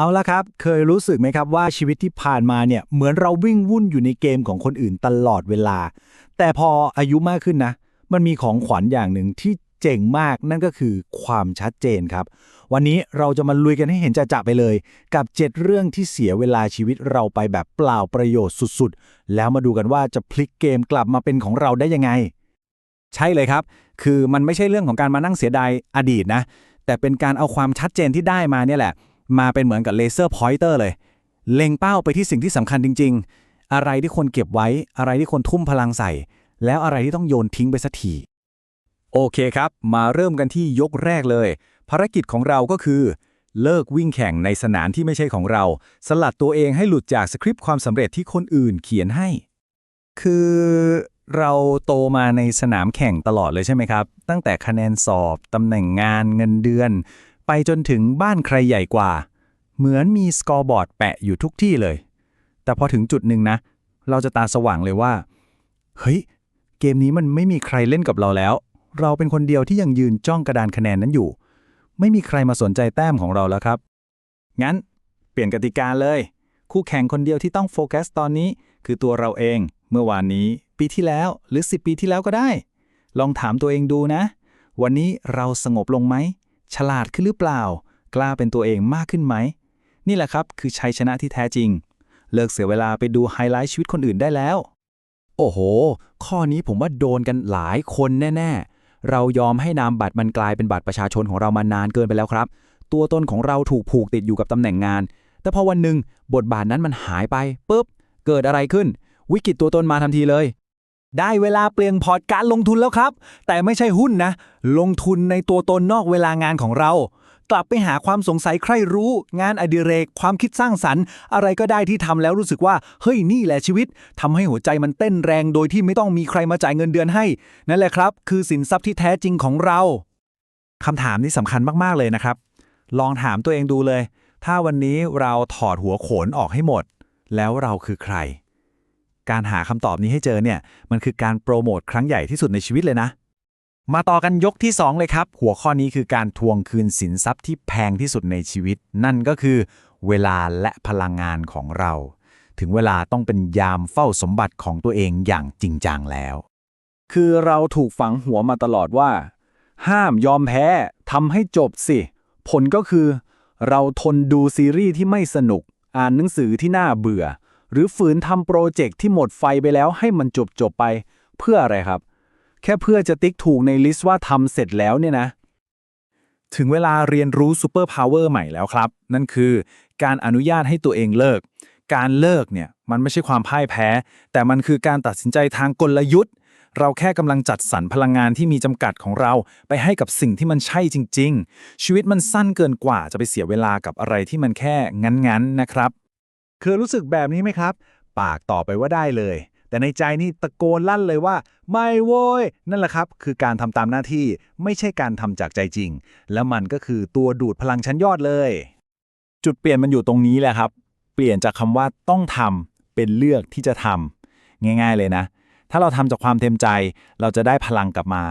เอาละครับ เคยรู้สึกไหมครับว่าชีวิตที่ผ่านมาเนี่ยเหมือนเราวิ่งวุ่นอยู่ในเกมของคนอื่นตลอดเวลา แต่พออายุมากขึ้นนะ มันมีของขวัญอย่างหนึ่งที่เจ๋งมากนั่นก็คือความชัดเจนครับ วันนี้เราจะมาลุยกันให้เห็นจะๆไปเลย กับ 7 เรื่องที่เสียเวลาชีวิตเราไปแบบเปล่าประโยชน์สุดๆ แล้วมาดูกันว่าจะพลิกเกมกลับมาเป็นของเราได้ยังไง ใช่เลยครับ คือมันไม่ใช่เรื่องของการมานั่งเสียดายอดีตนะ แต่เป็นการเอาความชัดเจนที่ได้มาเนี่ยแหละ มาเป็นเหมือนกับเลเซอร์พอยเตอร์เลย เล็งเป้าไปที่สิ่งที่สำคัญจริง ๆ อะไรที่ควรเก็บไว้ อะไรที่ควรทุ่มพลังใส่ แล้วอะไรที่ต้องโยนทิ้งไปสักทีโอเคครับ มาเริ่มกันที่ยกแรกเลย ภารกิจของเราก็คือ เลิกวิ่งแข่งในสนามที่ไม่ใช่ของเรา สลัดตัวเองให้หลุดจากสคริปต์ความสำเร็จที่คนอื่นเขียนให้ คือเราโตมาในสนามแข่งตลอดเลยใช่ไหมครับ ตั้งแต่คะแนนสอบ ตำแหน่งงานเงินเดือน ไปจนถึงบ้านใครใหญ่กว่า เหมือนมีสกอร์บอร์ดแปะอยู่ทุกที่เลย แต่พอถึงจุดหนึ่งนะ เราจะตาสว่างเลยว่า เฮ้ย เกมนี้มันไม่มีใครเล่นกับเราแล้ว เราเป็นคนเดียวที่ยังยืนจ้องกระดานคะแนนนั้นอยู่ ไม่มีใครมาสนใจแต้มของเราแล้วครับ งั้น เปลี่ยนกติกาเลย คู่แข่งคนเดียวที่ต้องโฟกัสตอนนี้ คือตัวเราเอง เมื่อวานนี้ ปีที่แล้วหรือ 10 ปีที่แล้วก็ได้ ลองถามตัวเองดูนะ วันนี้เราสงบลงไหม ฉลาดขึ้นหรือเปล่า กล้าเป็นตัวเองมากขึ้นไหม นี่แหละครับคือชัยชนะที่แท้จริง เลิกเสียเวลาไปดูไฮไลท์ชีวิตคนอื่นได้แล้ว โอ้โห ข้อนี้ผมว่าโดนกันหลายคนแน่ ๆ เรายอมให้นามบัตรมันกลายเป็นบัตรประชาชนของเรามานานเกินไปแล้วครับ ตัวตนของเราถูกผูกติดอยู่กับตำแหน่งงาน แต่พอวันหนึ่งบทบาทนั้นมันหายไปปุ๊บเกิดอะไรขึ้น วิกฤตตัวตนมาทันทีเลย ได้เวลาเปลี่ยนพอร์ตการลงทุนแล้วครับ แต่ไม่ใช่หุ้นนะ ลงทุนในตัวตนนอกเวลางานของเรา กลับไปหาความสงสัยใครรู้ งานอดิเรก ความคิดสร้างสรรค์ อะไรก็ได้ที่ทำแล้วรู้สึกว่า เฮ้ยนี่แหละชีวิตทำให้หัวใจมันเต้นแรงโดยที่ไม่ต้องมีใครมาจ่ายเงินเดือนให้ นั่นแหละครับ คือสินทรัพย์ที่แท้จริงของเราคำถามนี้สำคัญมากๆเลยนะครับ ลองถามตัวเองดูเลย ถ้าวันนี้เราถอดหัวโขนออกให้หมด แล้วเราคือใคร การหาคำตอบนี้ให้เจอเนี่ย มันคือการโปรโมทครั้งใหญ่ที่สุดในชีวิตเลยนะ มาต่อกันยกที่ 2 เลยครับ หัวข้อนี้คือการทวงคืนสินทรัพย์ที่แพงที่สุดในชีวิต นั่นก็คือเวลาและพลังงานของเรา ถึงเวลาต้องเป็นยามเฝ้าสมบัติของตัวเองอย่างจริงจังแล้ว คือเราถูกฝังหัวมาตลอดว่า ห้ามยอมแพ้ทำให้จบสิ ผลก็คือ เราทนดูซีรีส์ที่ไม่สนุก อ่านหนังสือที่น่าเบื่อ หรือฝืนทำโปรเจกต์ที่หมดไฟไปแล้วให้มันจบจบไป เพื่ออะไรครับ แค่เพื่อจะติ๊กถูกในลิสต์ว่าทำเสร็จแล้วเนี่ยนะ ถึงเวลาเรียนรู้ซูเปอร์พาวเวอร์ใหม่แล้วครับ นั่นคือการอนุญาตให้ตัวเองเลิก การเลิกเนี่ยมันไม่ใช่ความพ่ายแพ้ แต่มันคือการตัดสินใจทางกลยุทธ์ เราแค่กำลังจัดสรรพลังงานที่มีจำกัดของเรา ไปให้กับสิ่งที่มันใช่จริง ๆ ชีวิตมันสั้นเกินกว่าจะไปเสียเวลากับอะไรที่มันแค่งั้นๆนะครับ คยรู้สึกแบบนี้ไหมครับ ปากต่อไปว่าได้เลย แต่ในใจนี่ตะโกนลั่นเลยว่า ไม่โว้ย นั่นแหละครับ คือการทำตามหน้าที่ไม่ใช่การทำจากใจจริง แล้วมันก็คือตัวดูดพลังชั้นยอดเลย จุดเปลี่ยนมันอยู่ตรงนี้แหละครับ เปลี่ยนจากคำว่าต้องทำเป็นเลือกที่จะทำง่าย ๆเลยนะ ถ้าเราทำจากความเต็มใจ เราจะได้พลังกลับมา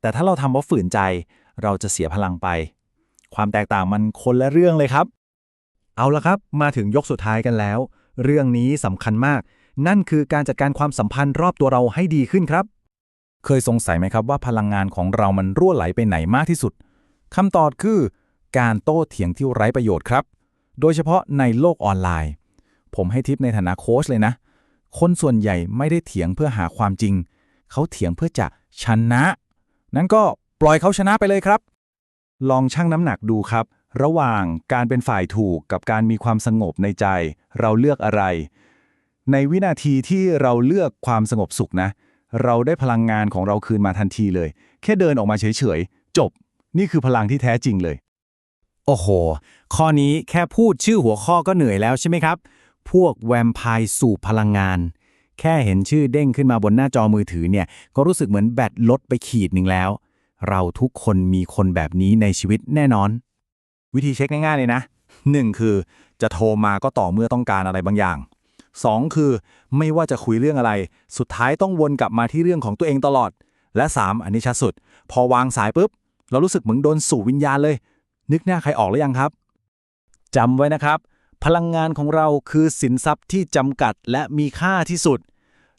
แต่ถ้าเราทำเพราะฝืนใจ เราจะเสียพลังไป ความแตกต่างมันคนละเรื่องเลยครับ เอาละครับ มาถึงยกสุดท้ายกันแล้ว เรื่องนี้สำคัญมาก นั่นคือการจัดการความสัมพันธ์รอบตัวเราให้ดีขึ้นครับ เคยสงสัยไหมครับว่าพลังงานของเรามันรั่วไหลไปไหนมากที่สุดคำตอบคือ การโต้เถียงที่ไร้ประโยชน์ครับ โดยเฉพาะในโลกออนไลน์ ผมให้ทิปในฐานะโค้ชเลยนะ คนส่วนใหญ่ไม่ได้เถียงเพื่อหาความจริง เขาเถียงเพื่อจะชนะ นั้นก็ปล่อยเขาชนะไปเลยครับ ลองชั่งน้ำหนักดูครับ ระหว่างการเป็นฝ่ายถูกกับการมีความสงบในใจ เราเลือกอะไร ในวินาทีที่เราเลือกความสงบสุขนะ เราได้พลังงานของเราคืนมาทันทีเลย แค่เดินออกมาเฉยๆ จบ นี่คือพลังที่แท้จริงเลย โอ้โห ข้อนี้แค่พูดชื่อหัวข้อก็เหนื่อยแล้วใช่ไหมครับ พวกแวมไพร์สูบพลังงาน แค่เห็นชื่อเด้งขึ้นมาบนหน้าจอมือถือเนี่ย ก็รู้สึกเหมือนแบตลดไปขีดหนึ่งแล้ว เราทุกคนมีคนแบบนี้ในชีวิตแน่นอน วิธีเช็คง่ายๆเลยนะ 1. คือจะโทรมาก็ต่อเมื่อต้องการอะไรบางอย่าง 2. คือไม่ว่าจะคุยเรื่องอะไร สุดท้ายต้องวนกลับมาที่เรื่องของตัวเองตลอด และ 3. อันนี้ชัดสุด พอวางสายปุ๊บ เรารู้สึกเหมือนโดนสู่วิญญาณเลย นึกหน้าใครออกหรือยังครับจำไว้นะครับ พลังงานของเราคือสินทรัพย์ที่จำกัดและมีค่าที่สุด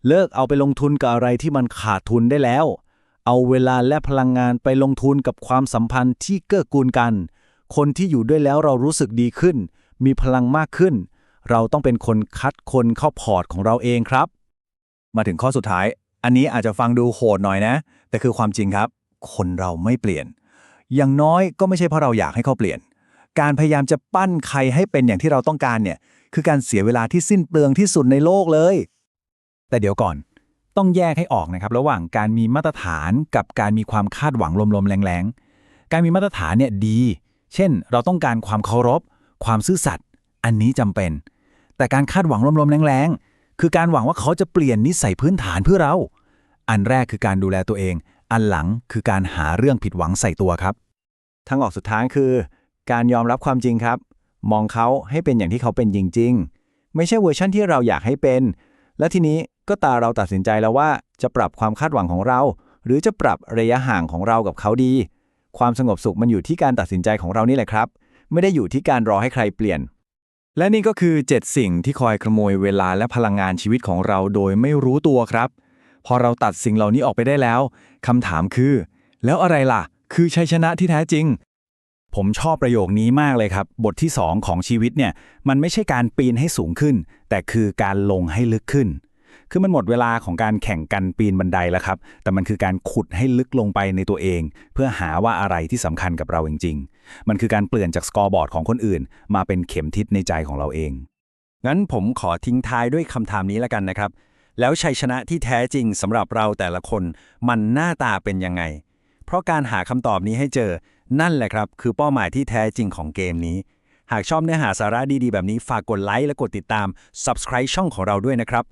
เลิกเอาไปลงทุนกับอะไรที่มันขาดทุนได้แล้ว เอาเวลาและพลังงานไปลงทุนกับความสัมพันธ์ที่เกื้อกูลกัน คนที่อยู่ด้วยแล้วเรารู้สึกดีขึ้น มีพลังมากขึ้น เราต้องเป็นคนคัดคนเข้าพอร์ตของเราเองครับ มาถึงข้อสุดท้าย อันนี้อาจจะฟังดูโหดหน่อยนะ แต่คือความจริงครับ คนเราไม่เปลี่ยน อย่างน้อยก็ไม่ใช่เพราะเราอยากให้เขาเปลี่ยน การพยายามจะปั้นใครให้เป็นอย่างที่เราต้องการเนี่ย คือการเสียเวลาที่สิ้นเปลืองที่สุดในโลกเลย แต่เดี๋ยวก่อนต้องแยกให้ออกนะครับ ระหว่างการมีมาตรฐานกับการมีความคาดหวังลมๆแรงๆ การมีมาตรฐานเนี่ยดี เช่น เราต้องการความเคารพ ความซื่อสัตย์อันนี้จำเป็น แต่การคาดหวังลมๆแรงๆ คือการหวังว่าเขาจะเปลี่ยนนิสัยพื้นฐานเพื่อเรา อันแรกคือการดูแลตัวเอง อันหลังคือการหาเรื่องผิดหวังใส่ตัวครับทางออกสุดท้ายคือ การยอมรับความจริงครับ มองเขาให้เป็นอย่างที่เขาเป็นจริง ๆ ไม่ใช่เวอร์ชั่นที่เราอยากให้เป็น และทีนี้ก็ตาเราตัดสินใจแล้วว่าจะปรับความคาดหวังของเรา หรือจะปรับระยะห่างของเรากับเขาดี ความสงบสุขมันอยู่ที่การตัดสินใจของเรานี่แหละครับ ไม่ได้อยู่ที่การรอให้ใครเปลี่ยน และนี่ก็คือ 7 สิ่งที่คอยขโมยเวลาและพลังงานชีวิตของเราโดยไม่รู้ตัวครับ พอเราตัดสิ่งเหล่านี้ออกไปได้แล้วคำถามคือ แล้วอะไรล่ะ คือชัยชนะที่แท้จริง ผมชอบประโยคนี้มากเลยครับ บทที่ 2 ของชีวิตเนี่ยมันไม่ใช่การปีนให้สูงขึ้น แต่คือการลงให้ลึกขึ้น คือมันหมดเวลาของการแข่งกันปีนบันไดแล้วครับ แต่มันคือการขุดให้ลึกลงไปในตัวเอง เพื่อหาว่าอะไรที่สำคัญกับเราจริง ๆ มันคือการเปลี่ยนจากสกอร์บอร์ดของคนอื่น มาเป็นเข็มทิศในใจของเราเอง งั้นผมขอทิ้งท้ายด้วยคำถามนี้แล้วกันนะครับ แล้วชัยชนะที่แท้จริงสำหรับเราแต่ละคน มันหน้าตาเป็นยังไง เพราะการหาคำตอบนี้ให้เจอ นั่นแหละครับ คือเป้าหมายที่แท้จริงของเกมนี้หากชอบเนื้อหาสาระดีๆ แบบนี้ฝากกดไลค์และกดติดตาม Subscribe ช่องของเราด้วยนะครับ